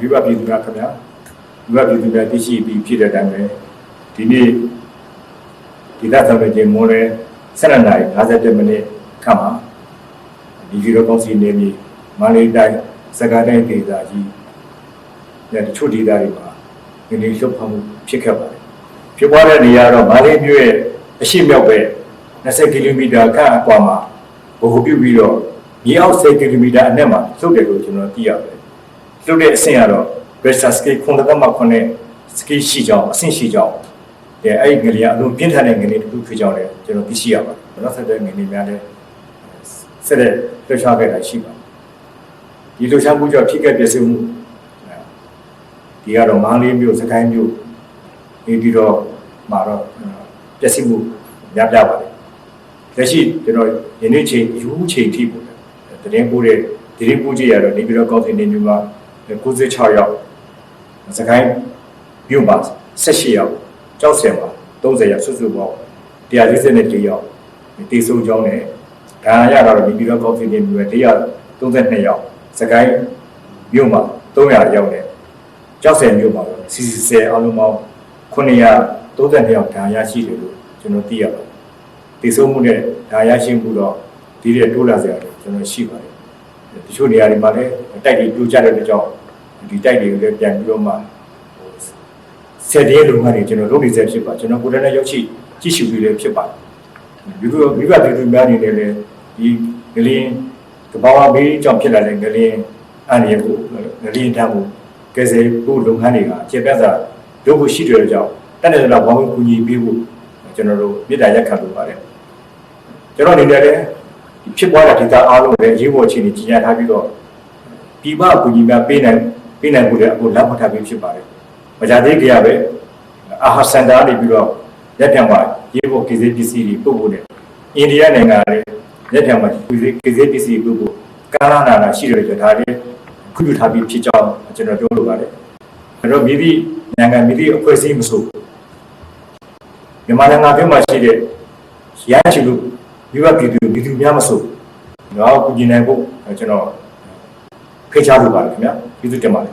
မိဘပြည်သူများခင်ဗျာမိဘပြည်သူများသိရှိပြီးဖြစ်တဲ့အတိုင်းပဲဒီနေ့ဒီသက်ဆောင်ခြင်းမိုးလဲ7နာရီ57မိနစ်ခန့်မှာဒီဗီဒီယိုကောင်းစီနေပြီးမန္တလေးတိုင်းစကားတိုင်းဒေသကြီးနဲ့တချို့ဒေသတွေမှာဒီနေ့လှုပ်ဖမ်းမှုဖြစ်ခဲ့ပါတယ်ဖြစ်ပွားတဲ့နေရာတော့မန္တလေးမြို့ရဲ့အရှိမြောက်ပဲ20ကီလိုမီတာခန့်အကွာမှာဘိုဟိုပြုပြီးတော့မြေအောက်10ကီလိုမီတာအနက်မှာလှုပ်တယ်လို့ကျွန်တော်သိရတယ် လုတ်တဲ့အဆင့်ကတော့ Vesta Ski ခုနကမှခုနဲ့ ski ရှိကြောင်းအဆင့်ရှိကြောင်းအဲအဲ့ဒီငလျာအလုံးပြင်းထန်တဲ့ငလျာတစ်ခုဖြစ်ကြောင်းလည်းကျွန်တော်သိရှိရပါတယ်နောက်ဆက်တဲ့ငလျာများလည်းဆက်တဲ့လှုပ်ရှားခဲ့တာရှိပါတယ်ဒီလှုပ်ရှားမှုကြောင့်ဖြစ်ခဲ့ပြည့်စုံမှုဒီကတော့မန္တလေးမြို့စကိုင်းမြို့နေပြီးတော့မှာတော့ပြည့်စုံမှုများပြားပါတယ်လက်ရှိကျွန်တော်ယနေ့ချိန်ယူချိန်ထိပေါ့တရင်ပို့တဲ့တရင်ပို့ကြည့်ရတော့နေပြီးတော့ကောင်းစင်နေမျိုးမှာ 96ရောက်စကိုင်းမြို့မှာ18ရောက်ကြောက်စင်မှာ30ရောက်စုစုပေါင်း144ရောက်တေဆုံးကြောင်းနဲ့ဒါရရတော့နေပြီးတော့ကောင်းစင်နေမျိုး132ရောက်စကိုင်းမြို့မှာ300ရောက်နဲ့ကြောက်စင်မြို့မှာစီစီဆယ်အလုံးပေါင်း932ရောက်ဒါရရှိတယ်လို့ကျွန်တော်သိရပါတယ်တေဆုံးမှုနဲ့ဒါရရှိမှုတော့ဒီတဲ့တိုးလာစရာကျွန်တော်ရှိပါတယ် တချို့နေရာတွေမှာလည်းတိုက်တွေပြိုကျတဲ့အတွက်ကြောင့်ဒီတိုက်တွေကိုလည်းပြန်ပြီးတော့မှဆက်တဲ့လုပ်ငန်းတွေကျွန်တော်လုပ်နေစေဖြစ်ပါကျွန်တော်ကိုယ်တိုင်လည်းရောက်ရှိကြည့်ရှုပြီးလည်းဖြစ်ပါတယ်ဒီလိုမိဘပြည်သူများအနေနဲ့လည်းဒီငလင်းကဘာဝဘေးကြောင့်ဖြစ်လာတဲ့ငလင်းအန္တရာယ်ကိုငလင်းတမ်းကိုကယ်ဆယ်ဖို့လုပ်ငန်းတွေကအခြေပြစာလုပ်ဖို့ရှိတဲ့ကြောင့်တက်တဲ့လောက်ဘောင်းကူညီပေးဖို့ကျွန်တော်တို့မေတ္တာရက်ခံလိုပါတယ်ကျွန်တော်အနေနဲ့လည်း ဖြစ်ပွားတဲ့ဒေတာအားလုံးလည်းရေးပေါ်အခြေအနေကြီးညာထားပြီးတော့ဒီမအကူကြီးများပေးနိုင်ပေးနိုင်ဖို့လည်းအခုလက်မှတ်ထားပြီးဖြစ်ပါတယ်။မကြသေးကြရပဲအာဟာစန်တာနေပြီးတော့လက်ပြန်မှာရေးပေါ်ကိစ္စပစ္စည်းတွေပို့ဖို့နဲ့အိန္ဒိယနိုင်ငံလည်းလက်ပြန်မှာကိစ္စကိစ္စပစ္စည်းပို့ဖို့ကာလနာနာရှိတယ်ဆိုဒါလည်းခွင့်ပြုထားပြီးဖြစ်ကြောင်းကျွန်တော်ပြောလိုပါတယ်။အဲ့တော့မိသည့်နိုင်ငံမိသည့်အဖွဲ့အစည်းမဆိုမြန်မာနိုင်ငံပြည်မှာရှိတဲ့ရန်ချီလို့ မိဘပြည်သူပြည်သူများမဆိုတော့ကုညီနိုင်ဖို့ကျွန်တော်ဖိတ်ကြားလိုပါတယ်ခင်ဗျာကျေးဇူးတင်ပါတယ်